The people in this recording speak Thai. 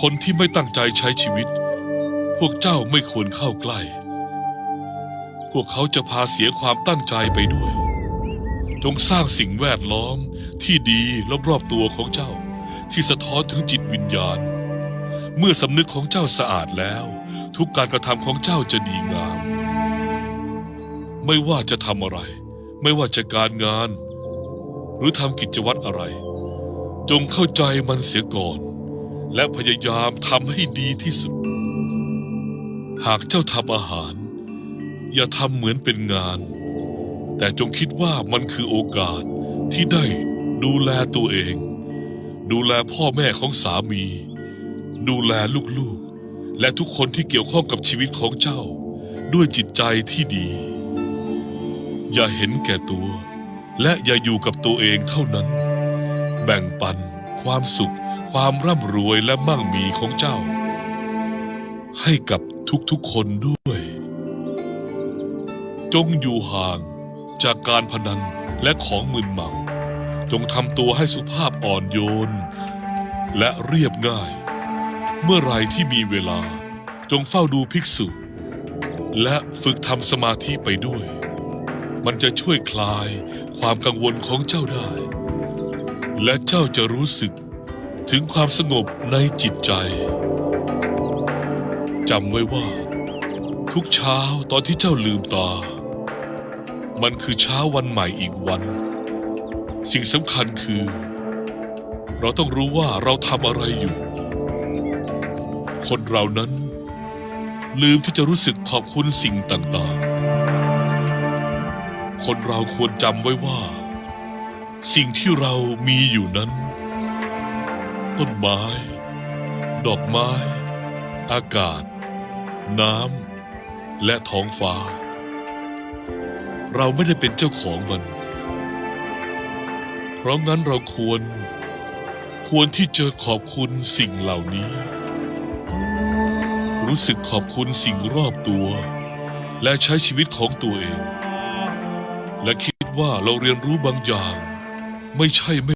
คนที่ไม่ตั้งใจใช้ชีวิต พวกเจ้าไม่ควรเข้าใกล้ พวกเขาจะพาเสียความตั้งใจไปด้วย จงสร้างสิ่งแวดล้อมที่ดีรอบๆตัวของเจ้า ที่สะท้อนถึงจิตวิญญาณ เมื่อสำนึกของเจ้าสะอาดแล้ว ทุกการกระทำของเจ้าจะดีงาม ไม่ว่าจะทำอะไร ไม่ว่าจะการงาน หรือทำกิจวัตรอะไร จงเข้าใจมันเสียก่อน และพยายามทำให้ดีที่สุด หากเจ้าทำอาหาร อย่าทำเหมือนเป็นงาน แต่จงคิดว่ามันคือโอกาสที่ได้ดูแลตัวเอง ดูแลพ่อแม่ของสามี ดูแลลูกๆ และทุกคนที่เกี่ยวข้องกับชีวิตของเจ้า ด้วยจิตใจที่ดี อย่าเห็นแก่ตัว และอย่าอยู่กับตัวเองเท่านั้น แบ่งปันความสุข ความร่ำรวยและมั่งมีของเจ้า ให้กับทุกๆคนด้วย จงอยู่ห่างจากการพนันและของมึนเมา จงทำตัวให้สุภาพอ่อนโยน และเรียบง่าย เมื่อไรที่มีเวลา จงเฝ้าดูภิกษุ และฝึกทำสมาธิไปด้วย มันจะช่วยคลายความกังวลของเจ้าได้ และเจ้าจะรู้สึก ถึงความสงบในจิตใจจำไว้ว่า ทุกเช้าตอนที่เจ้าลืมตา มันคือเช้าวันใหม่อีกวัน สิ่งสำคัญคือ เราต้องรู้ว่าเราทำอะไรอยู่ คนเรานั้น ลืมที่จะรู้สึกขอบคุณสิ่งต่างๆ คนเราควรจำไว้ว่า สิ่งที่เรามีอยู่นั้น ต้นไม้ ดอกไม้ อากาศ น้ำและท้องฟ้า เราไม่ได้เป็นเจ้าของมัน เพราะงั้นเราควร ควรที่จะขอบคุณสิ่งเหล่านี้ รู้สึกขอบคุณสิ่งรอบตัว และใช้ชีวิตของตัวเอง และคิดว่าเราเรียนรู้บางอย่าง ไม่ใช่ไม่